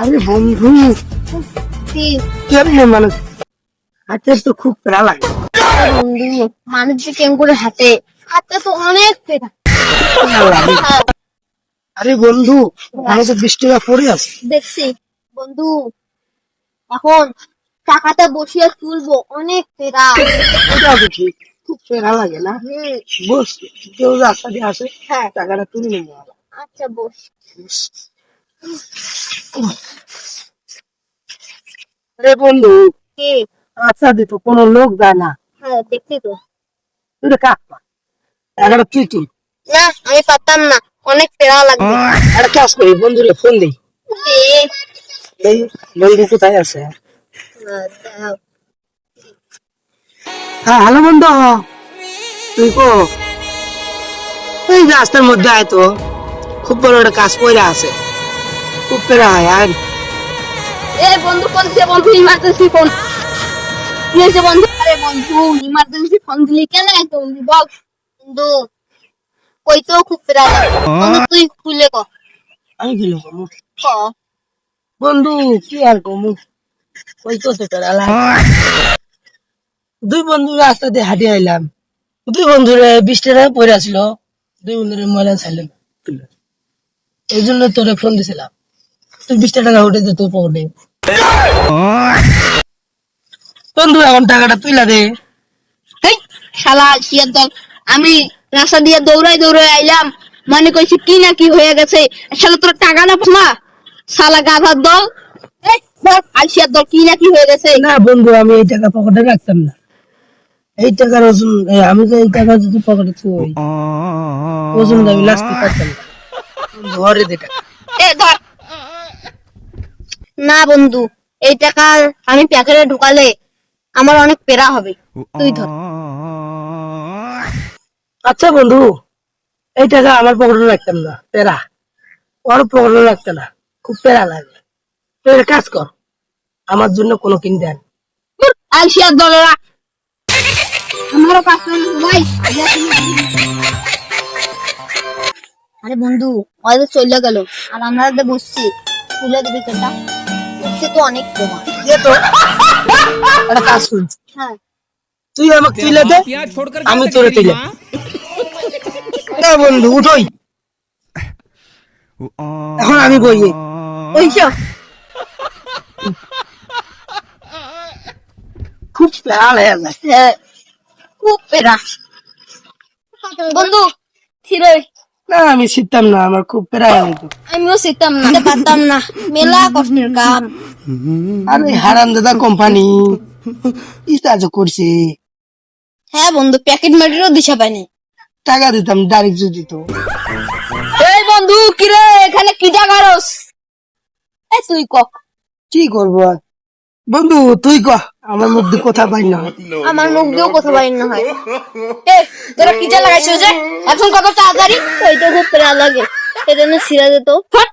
আরে বন্ধু। কি কেমনে মানুষ হাতের তো খুব প্যারা লাগে। বন্ধু মানুষ যে কেমন করে হাঁটে হাতে তো অনেক প্যারা। আরে বন্ধু আমি তো বৃষ্টি পড়ে আছে। দেখছি বন্ধু এখন টাকাটা বসিয়ে তুলবো অনেক পেরা ওটাও তো ঠিক খুব প্যারা লাগে না? বস কেউ রাস্তা দিয়ে আসে হ্যাঁ। টাকাটা তুলে নেব আচ্ছা বস। আরে বন্ধু কি? আচ্ছা দিত কোনো লোক যায় না। হ্যাঁ দেখছি তো। তুই কাক তুই না আমি পারতাম না। অনেক পেরা লাগবে। একটা কাজ করি বন্ধুরে ফোন দিই। এই বন্ধু কোথায় আছে? হ্যাঁ হ্যালো বন্ধু। তুই কো? এই রাস্তার মধ্যে আয় তো। খুব বড় একটা কাজ পড়ে আছে। হয় এ বন্ধু ফোন দিছে বন্ধু ইমার্জেন্সি ফোন। কি বন্ধু আরে বন্ধু ইমার্জেন্সি ফোন দিলি কেন একদম বন্ধু বল। বন্ধু কই তো খুব পেরা বন্ধু তুই খুলে ক। আমি গেল কমু ক বন্ধু কি আর কমু? ওই তো তো পেরা দুই বন্ধু রাস্তা দিয়ে হাঁটি আইলাম। দুই বন্ধুরে বিশ টাকা পড়ে আসছিল দুই বন্ধুরে ময়লা চাইলাম এই জন্য তোরে ফোন দিছিলাম। তুই বিশ টাকা উঠে দে তোর পকেটে বন্ধু এখন টাকাটা তুইলা দে। শালা শিয়ার দল আমি রাস্তা দিয়ে দৌড়াই দৌড়াই আইলাম। মনে কইছি কি না কি হয়ে গেছে। শালা তোর টাকা না না শালা গাধার দল। আলসিয়ার দল কি না কি হয়ে গেছে? না বন্ধু আমি এই টাকা পকেটে রাখতাম না। এই টাকার ওজন আমি তো এই টাকা যদি পকেটে থুই ওজন আমি লাস্তে পারতাম ঘরে দে টাকা এ ধর না বন্ধু এই টাকা আমি প্যাকেটে ঢুকালে আমার অনেক পেরা হবে। তুই ধর। আচ্ছা বন্ধু এই টাকা আমার পকেটে রাখতাম না পেরা ওর পকেটে রাখতে না খুব পেরা লাগে। তুই কাজ কর আমার জন্য কোনো কিনতে আন। ধুর, আলসিয়ার দলেরা আমারও মিনিট ভাই আরে বন্ধু হয়তো চলে গেল আর আমরা বসছি তুলে দেবে কেটা সে তো অনেক হ্যাঁ। তুই আমাকে তুলে দে। আমি তোরে তুলে না বন্ধু উঠোই। এখন আমি কই ওইসব খুব প্যারা লাগে হ্যাঁ। খুব প্যারা। বন্ধু থিরে না আমি শিখতাম না আমার খুব পেরা হয়ে যেত আমিও শিখতাম না পারতাম না। মেলা কষ্টের কাম। আরে হারাম দাদা কোম্পানি কি কাজ করছে? হ্যাঁ বন্ধু প্যাকেট মাটিরও দিশা পাইনি। টাকা দিতাম ডাইরেক্ট যদি দিত এই বন্ধু কিরে এখানে কি জাগারস এই তুই ক। কি করব আর? বন্ধু তুই ক। আমার মধ্যে কথা পাই না। আমার মুখ দিয়েও কথা বাইর না হয়। এ তোরা কি যা লাগাইছিস যে? এখন কত তাড়াতাড়ি? ওই তো খুব প্রেয়া লাগে। এটা না ছিঁড়া যেত ফাট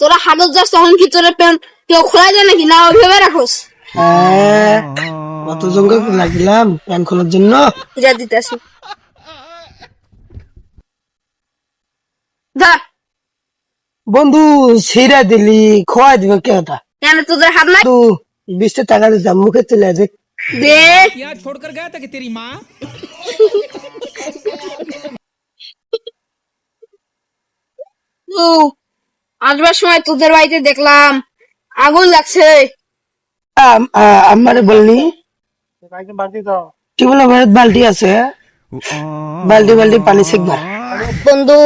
তোরা হাটত যাস তখন কি তোরা প্যান্ট কেউ খোলা যায় নাকি? না ওইভাবে রাখোস। হ্যাঁ কত জঙ্গল লাগিলাম প্যান খোলার জন্য। ছিঁড়া দিতে আসি। বন্ধু ছিঁড়া দিলি খোয়া দিবে কেটা কেন তোদের হাত নাই? তু বিশটা টাকা দিতাম মুখে তুলে দেখ ছোড়কর গয়া কি তেরি মা আসবার সময় তোদের বাড়িতে দেখলাম আগুন লাগছে আমারে বলনি কি বলো বালতি আছে বালতি বালতি পানি শিখবা বন্ধু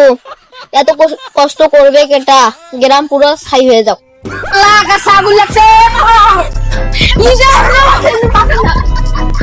এত কষ্ট করবে কেটা গ্রাম পুরো ছাই হয়ে যাও লাগা আগুন লাগছে 你这样子我真是发你了